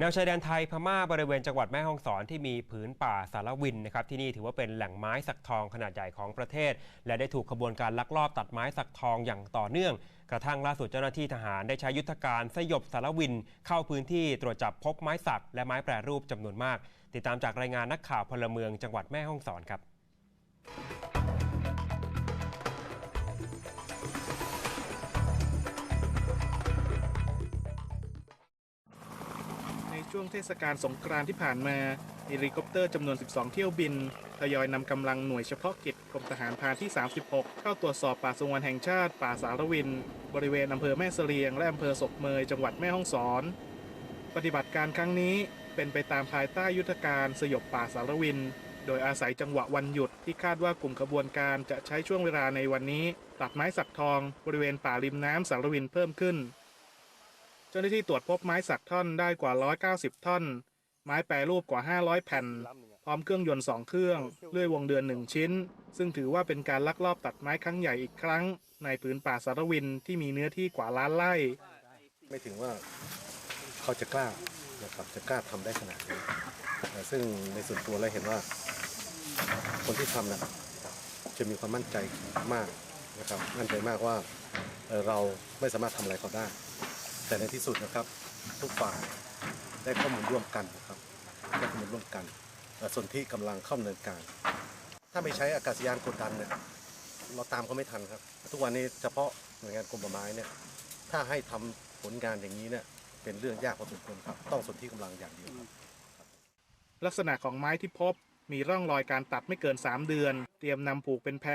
แนวชายแดนไทยพม่าบริเวณจังหวัดแม่ฮ่องสอนที่มีผืนป่าสารวินนะครับที่นี่ถือว่าเป็นแหล่งไม้สักทองขนาดใหญ่ของประเทศ และได้ถูกขบวนการลักลอบตัดไม้สักทองอย่างต่อเนื่อง กระทั่งล่าสุดเจ้าหน้าที่ทหารได้ใช้ยุทธการสยบสารวิน เข้าพื้นที่ตรวจจับพบไม้สักและไม้แปรรูปจำนวนมาก ติดตามจากรายงานนักข่าวพลเมืองจังหวัดแม่ฮ่องสอนครับ ช่วงเทศกาลสงกรานต์ที่ผ่านมาเฮลิคอปเตอร์จำนวน 12 เที่ยวบิน ทยอยนำกำลังหน่วยเฉพาะกิจกรมทหารพรานที่ 36 เข้าตรวจสอบป่าสงวนแห่งชาติ ป่าสารวิน บริเวณอำเภอแม่เสลียง และอำเภอศกเมย จังหวัดแม่ฮ่องสอน ปฏิบัติการครั้งนี้เป็นไปตามภายใต้ยุทธการสยบป่าสารวิน โดยอาศัยจังหวะวันหยุดที่คาดว่ากลุ่มขบวนการจะใช้ช่วงเวลาในวันนี้ ตัดไม้สักทอง บริเวณป่าริมน้ำสารวินเพิ่มขึ้น จ้าหน้าที่ตรวจพบไม้สักท่อนได้กว่า 190 ท่อน ไม้แปรรูปกว่า 500 แผ่น พร้อมเครื่องยนต์ 2 เครื่องเลื่อยวงเดือน 1 ชิ้น ซึ่งถือว่าเป็นการลักลอบตัดไม้ครั้งใหญ่อีกครั้ง ในผืนป่าสารวินที่มีเนื้อที่กว่าล้านไร่ ไม่ถึงว่าเขาจะกล้านะครับจะกล้าทำได้ขนาดนี้ซึ่งในส่วนตัวเราเห็นว่า คนที่ทำนะจะมีความมั่นใจมากนะครับ มั่นใจมากว่าเอ่อเราไม่สามารถทำอะไรเขาได้ แต่ในที่สุดนะครับ ทุกฝ่ายได้ข้อมูลร่วมกันนะครับได้ข้อมูลร่วมกันส่วนที่กำลังเข้าดำเนินการ ถ้าไม่ใช้อากาศยานกดดันเนี่ยเราตามเขาไม่ทันครับ ทุกวันนี้เฉพาะหน่วยงานกรมป่าไม้เนี่ยถ้าให้ทำผลงานอย่างนี้เนี่ยเป็นเรื่องยากพอสมควรครับต้องส่วนที่กำลังอย่างเดียวครับลักษณะของไม้ที่พบมีร่องรอยการตัดไม่เกิน 3 เดือน เตรียมนำผูกเป็นแพร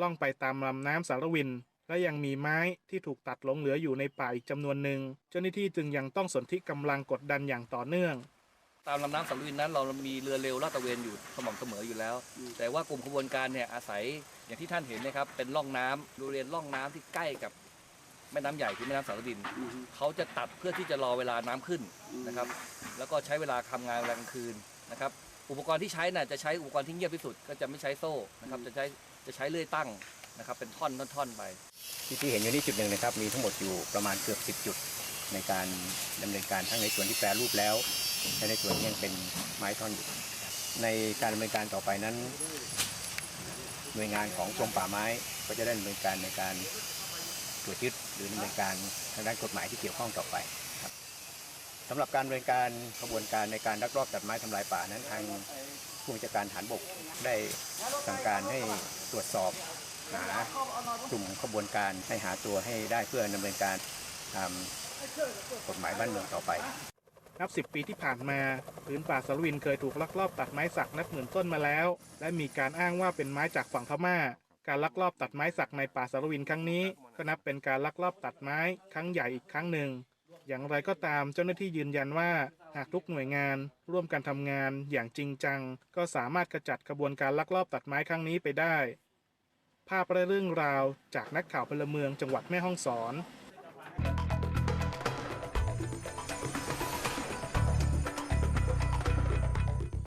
ล่องไปตามลำน้ำสารวิน และยังมีไม้ที่ถูกตัดหลงเหลืออยู่ในป่าอีกจำนวนหนึ่ง เจ้าหน้าที่จึงยังต้องสนที่กำลังกดดันอย่างต่อเนื่อง ตามลำน้ำสารวินนั้นเรามีเรือเร็วลาดตระเวนอยู่สม่ำเสมออยู่แล้ว แต่ว่ากลุ่มขบวนการเนี่ยอาศัยอย่างที่ท่านเห็นนะครับเป็นร่องน้ำบริเวณร่องน้ำที่ใกล้กับแม่น้ำใหญ่คือแม่น้ำสารวิน เขาจะตัดเพื่อที่จะรอเวลาน้ำขึ้นนะครับ แล้วก็ใช้เวลาทำงานกลางคืนนะครับ อุปกรณ์ที่ใช้น่ะจะใช้อุปกรณ์ที่เงียบที่สุด ก็จะไม่ใช้โซ่นะครับ จะใช้จะใช้เลื่อยตั้ง นะครับเป็นท่อนท่อนๆไป ที่ที่เห็นอยู่นี่จุดหนึ่งนะครับมีทั้งหมดอยู่ประมาณเกือบ 10 จุดในการดำเนินการทั้งในส่วนที่แปรรูปแล้วและในส่วนที่ยังเป็นไม้ท่อนอยู่ในการดำเนินการต่อไปนั้น หน่วยงานของกรมป่าไม้ก็จะได้ดำเนินการในการตรวจยึดหรือดำเนินการทางด้านกฎหมายที่เกี่ยวข้องต่อไปครับสำหรับการดำเนินการขบวนการในการลักลอบตัดไม้ทำลายป่านั้นทางผู้บัญชาการฐานบกได้สั่งการให้ตรวจสอบ หากลุ่มขบวนการให้หาตัวให้ได้เพื่อดำเนินการตามกฎหมายบ้านเมืองต่อไป นับสิบปีที่ผ่านมาพื้นป่าสารวินเคยถูกลักลอบตัดไม้สักนับหมื่นต้นมาแล้ว และมีการอ้างว่าเป็นไม้จากฝั่งพม่า การลักลอบตัดไม้สักในป่าสารวินครั้งนี้ ก็นับเป็นการลักลอบตัดไม้ครั้งใหญ่อีกครั้งหนึ่ง อย่างไรก็ตามเจ้าหน้าที่ยืนยันว่าหากทุกหน่วยงาน ร่วมกันทำงานอย่างจริงจัง ก็สามารถกระจัดกระบวนการลักลอบตัดไม้ครั้งนี้ไปได้ ภาพและเรื่องราวจากนักข่าวพลเมืองจังหวัดแม่ฮ่องสอน